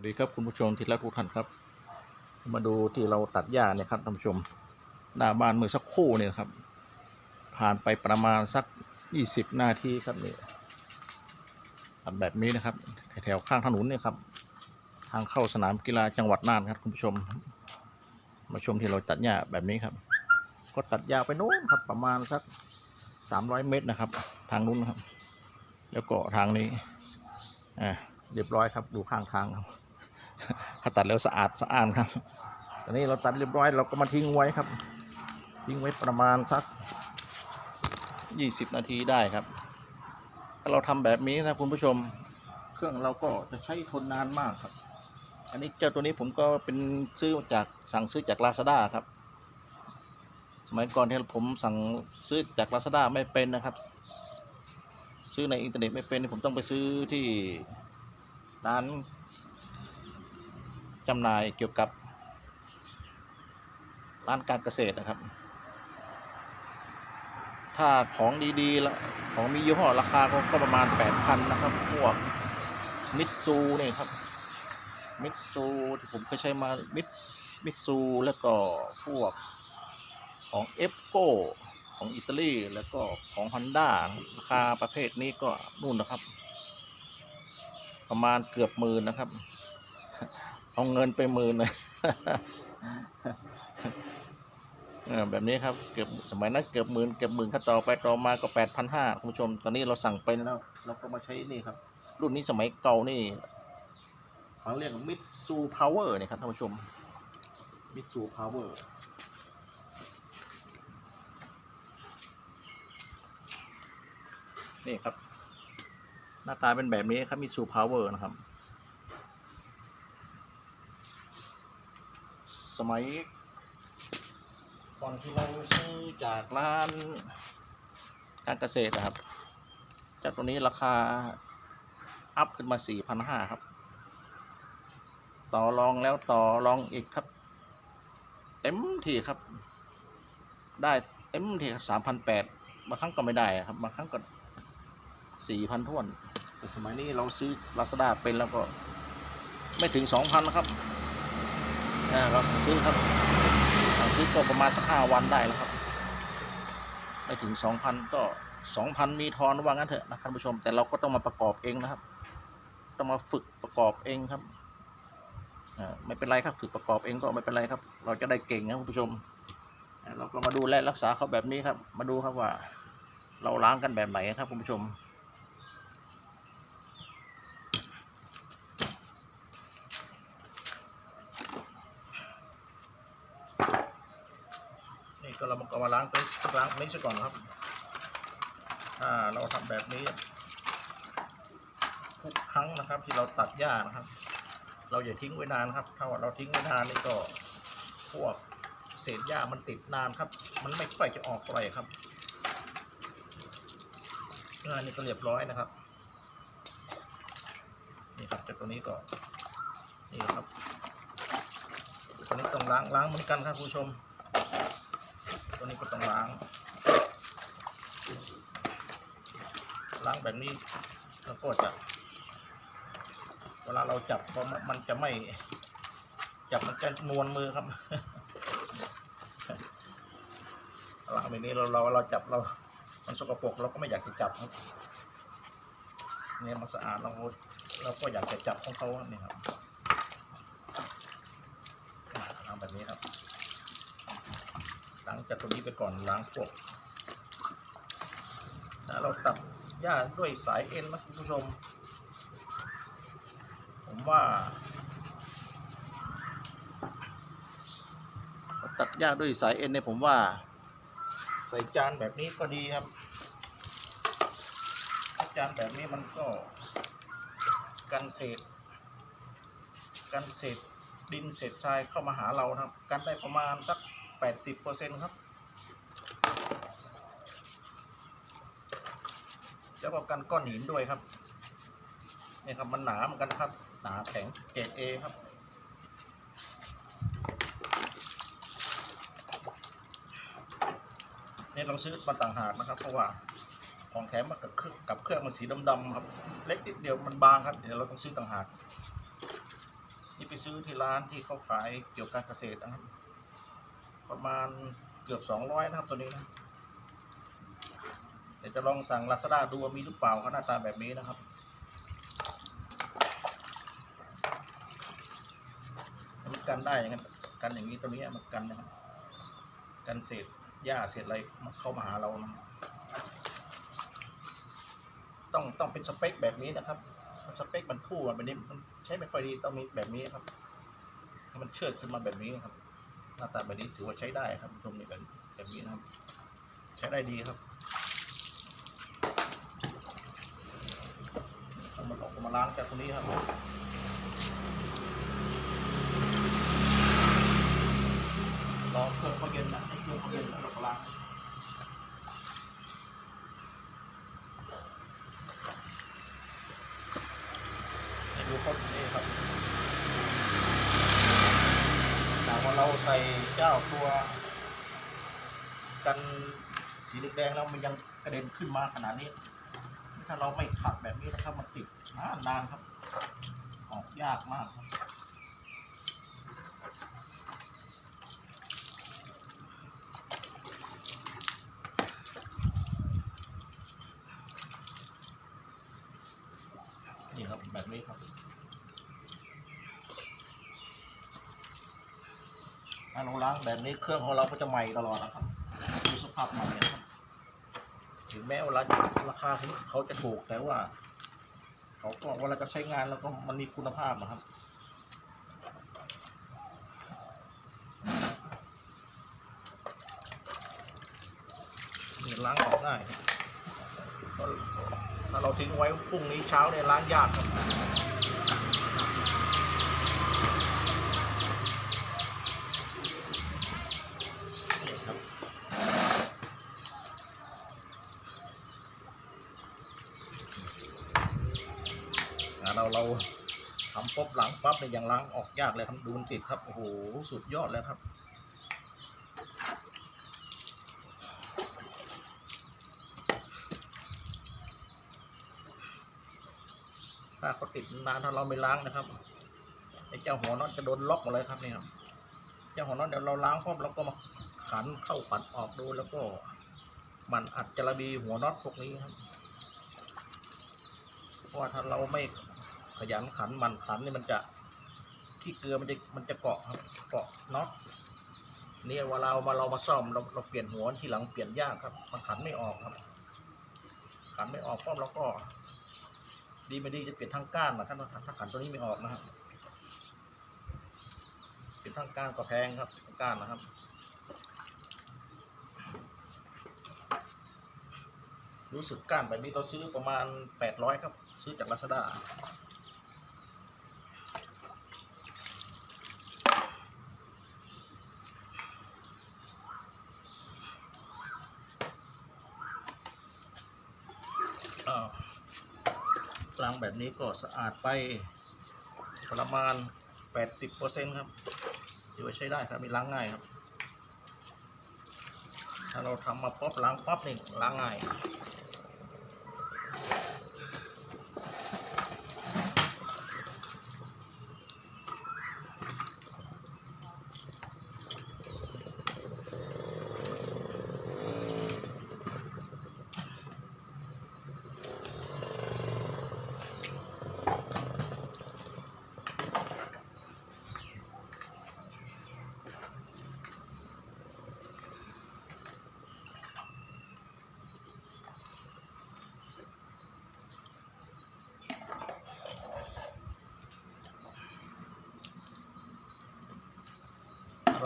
วัสดีครับคุณผู้ชมที่รักทุกท่านครับ มาดูที่เราตัดหญ้าเนี่ยครับท่านผู้ชมหน้าบ้านเมื่อสักครู่เนี่ยครับ ผ่านไปประมาณสัก 20 นาทีครับนี่ตัดแบบนี้นะครับแถวๆข้างถนนเนี่ยครับ ทางเข้าสนามกีฬาจังหวัดน่านครับคุณผู้ชม มาชมที่เราตัดหญ้าแบบนี้ครับ ก็ตัดยาวไปโน้นครับประมาณสัก 300 เมตรนะครับ ทางนู้นครับ แล้วก็ทางนี้อ่าเรียบร้อยครับดูข้างทางครับ ถ้าตัดแล้วสะอาดสะอานครับตอนนี้เราตัดเรียบร้อยเราก็มาทิ้งไว้ครับ ทิ้งไว้ประมาณสัก 20 นาทีได้ครับ ถ้าเราทำแบบนี้นะคุณผู้ชม เครื่องเราก็จะใช้ทนนานมากครับ อันนี้เจ้าตัวนี้ผมก็เป็นซื้อจากสั่งซื้อจาก Lazada ครับ สมัยก่อนที่ผมสั่งซื้อจาก Lazada ไม่เป็นนะครับ ซื้อในอินเทอร์เน็ตไม่เป็นผมต้องไปซื้อที่ร้าน จำหน่ายเกี่ยวกับ ร้านการเกษตรนะครับ ถ้าของดีๆละของมียี่ห้อราคาก็กประมาณ 8,000 นะครับ พวกมิตซูเนี่ยครับมิตซูที่ผมเคยใช้มามิตมิตซูแล้วก็พวกของเอฟโกของอิตาลีแล้วก็ของ Honda ราคาประเภทนี้ก็นู่นนะครับ ประมาณเกือบหมื่นนะครับ เอาเงินไปหมื่นเลยเออแบบนี้ครับเกือบสมัยนั้นเกือบหมื่นเกือบหมื่นขั้นต่อไปต่อมาก็แปดพันห้าคุณผู้ชม ตอนนี้เราสั่งไปแล้วเราก็มาใช้นี่ครับ รุ่นนี้สมัยเก่านี่เขาเรียกมิตซูพาวเวอร์นี่ครับท่านผู้ชมมิตซูพาวเวอร์นี่ครับ หน้าตาเป็นแบบนี้ครับมิซูพาวเวอร์นะครับ สมัยก่อนที่เราซื้อจากร้านการเกษตรนะครับ จากตัวนี้ราคาอัพขึ้นมา 4,500 ครับ ต่อรองแล้วต่อรองอีกครับ เต็มที่ครับ ได้เต็มที่ครับ3,800บางครั้งก็ไม่ได้ครับบางครั้งก็4,000ท้วนแต่สมัยนี้เราซื้อ Lazada เป็นแล้วก็ไม่ถึง 2,000นะครับ เราสั่งซื้อครับสั่งซื้อก็ประมาณสักห้าวันได้แล้วครับ ไม่ถึงสองพันก็สองพันมีทอนว่างั้นเถอะนะท่านผู้ชม แต่เราก็ต้องมาประกอบเองนะครับ ต้องมาฝึกประกอบเองครับอ่าไม่เป็นไรครับฝึกประกอบเองก็ไม่เป็นไรครับ เราจะได้เก่งนะคุณผู้ชม เราก็มาดูแลรักษาเขาแบบนี้ครับ มาดูครับว่า เราล้างกันแบบไหนครับคุณผู้ชม นี่ก็ เรามาล้างเป็นล้างนี้ซะก่อนครับถ้าเราทำแบบนี้ทุกครั้งนะครับ ที่เราตัดหญ้านะครับ เราอย่าทิ้งไว้นานครับ ถ้าเราทิ้งไว้นานนี่ก็พวกเศษหญ้ามันติดนานครับ มันไม่ค่อยจะออกเลยครับอันนี้ก็เรียบร้อยนะครับ นี่ครับจากตัวนี้ก็นี่ครับตัวนี้ต้องล้างล้างเหมือนกันครับคุณผู้ชม นี้ก็ต้องล้าง ล้างแบบนี้แล้วก็จะเวลาเราจับเพราะมันจะไม่จับมันจะนวลมือครับล้างแบบนี้เราเราเราจับเรา มันสกปรกเราก็ไม่อยากจะจับครับเนี่ยมันสะอาดเราเราก็อยากจะจับของเขาเนี่ยครับล้างแบบนี้ครับ จากตรงนี้ไปก่อนล้างพวกนะเราตัดหญ้าด้วยสายเอ็นนะคุณผู้ชม ผมว่าเราตัดหญ้าด้วยสายเอ็นเนี่ยผมว่า ใส่จานแบบนี้ก็ดีครับ จานแบบนี้มันก็กันเศษกันเศษดินเศษทรายเข้ามาหาเรานะครับ กันได้ประมาณสัก 80%ครับ แล้วก็กันก้อนหินด้วยครับนี่ครับมันหนาเหมือนกันครับ หนาแข็งเกรดเอครับนี่ยเราซื้อมาต่างหากนะครับ เพราะว่าของแถมมากับเครื่องกับเครื่องมันสีดำๆครับ เล็กนิดเดียวมันบางครับ เดี๋ยวเราต้องซื้อต่างหากนี่ไปซื้อที่ร้านที่เขาขายเกี่ยวกับเกษตรนะครับ ประมาณเกือบสองร้อยนะครับตัวนี้นะ เดี๋ยวจะลองสั่งลาซาด้าดูว่ามีหรือเปล่าเขาหน้าตาแบบนี้นะครับมันกันได้อย่างนั้นกันอย่างนี้ตัวนี้มันกันนะครับกันเศษหญ้าเศษอะไรเข้ามาหาเรานะต้องต้องเป็นสเปคแบบนี้นะครับสเปคมันคู่อะแบบนี้มันใช้ไม่ค่อยดีต้องมีแบบนี้ครับให้มันเชิดขึ้นมาแบบนี้ครับ หน้าตาแบบนี้ถือว่าใช้ได้ครับผู้ชมนี่แบบแบบนี้นะครับ ใช้ได้ดีครับ เอามันออกมาล้างจากตรงนี้ครับรอเครื่องเขาเย็นนะให้เครื่องเขาเย็นแล้วเราก็ล้างให้ดูเขานี่ครับจากว่าเราใส่เจ้าตัว กันสีแดงแล้วมันยังกระเด็นขึ้นมาขนาดนี้ ถ้าเราไม่ขัดแบบนี้นะครับมันติด นานนานครับ ออกยากมากครับนี่ครับแบบนี้ครับ ถ้าเราล้างแบบนี้เครื่องของเราก็จะใหม่ตลอดนะครับดูสภาพใหม่นะครับ ถึงแม้ว่าราคาถึงเขาจะถูกแต่ว่า เขาก็เวลาจะใช้งานแล้วก็มันมีคุณภาพนะครับนี่ล้างออกง่ายถ้าเราทิ้งไว้พรุ่งนี้เช้าเนี่ยล้างยากครับ นี่ครับงานเราเรา ทำปุ๊บหลังปั๊บเนี่ยยังล้างออกยากเลยครับดูมันติดครับโอ้โหสุดยอดแล้วครับถ้าเขาติดนานถ้าเราไม่ล้างนะครับไอ้เจ้าหัวน็อตจะโดนล็อกหมดเลยครับนี่ครับเจ้าหัวน็อตเดี๋ยวเราล้างพร้อมเราก็มาขันเข้าขันออกดูแล้วก็มันอัดจระบีหัวน็อตพวกนี้ครับเพราะว่าถ้าเราไม่ ขยันขันมันขันนี่มันจะขี้เกลือมันจะมันจะเกาะครับเกาะน็อตเนี่ยเวลาเรามาเรามาซ่อมเราเราเปลี่ยนหัวทีหลังเปลี่ยนยากครับ มันขันไม่ออกครับ ขันไม่ออกพร้อมเราก็ ดีไม่ดีจะเปลี่ยนทางก้านนะครับถ้าขันตัวนี้ไม่ออกนะครับเปลี่ยนทางก้านก็แพงครับก้านนะครับรู้สึกก้านแบบนี้เราซื้อประมาณ 800 ครับ ซื้อจากลาซาด้าอ้าวล้าง แบบนี้ก็สะอาดไปประมาณ 80%ครับถือว่าใช้ได้ครับมีล้างง่ายครับ ถ้าเราทำมาป๊อปล้างป๊อปนี่ล้างง่าย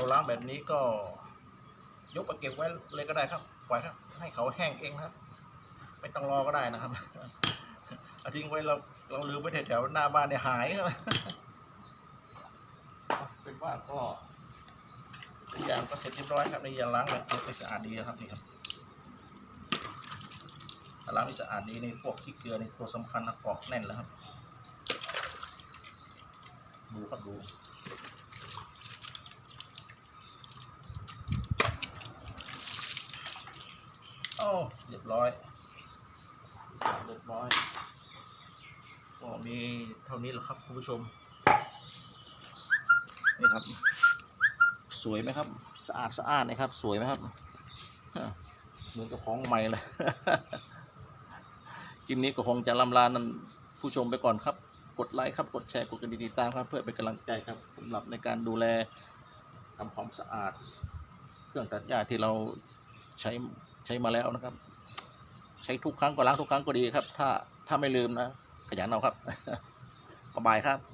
เราล้างแบบนี้ก็ ยกมาเก็บไว้เลยก็ได้ครับ ปล่อยครับ ให้เขาแห้งเองครับ ไม่ต้องรอก็ได้นะครับเอาทิ้งไว้เราเราลืมไว้แถวๆหน้าบ้านเนี่ยหายครับเป็นว่าก็ทุกอย่างก็เสร็จเรียบร้อยครับในยางล้างแบบนี้สะอาดดีครับนี่ครับล้างไม่สะอาดดีในพวกขี้เกลือในตัวสำคัญนะเกาะแน่นแล้วครับ ดูครับดู เรียบร้อย เรียบร้อย ก็มีเท่านี้แหละครับคุณผู้ชม นี่ครับ สวยไหมครับ สะอาดสะอาดนะครับ สวยไหมครับ เหมือนกับของใหม่เลยคลิปนี้ก็คงจะลำลานันผู้ชมไปก่อนครับ กดไลค์ครับ กดแชร์ กดกระดิ่งติดตามครับ เพื่อเป็นกำลังใจครับสำหรับในการดูแลทำความสะอาด เครื่องตัดหญ้าที่เราใช้ ใช้มาแล้วนะครับ ใช้ทุกครั้งก็ล้างทุกครั้งก็ดีครับ ถ้าถ้าไม่ลืมนะ ขยันเอาครับ บ๊ายบายครับ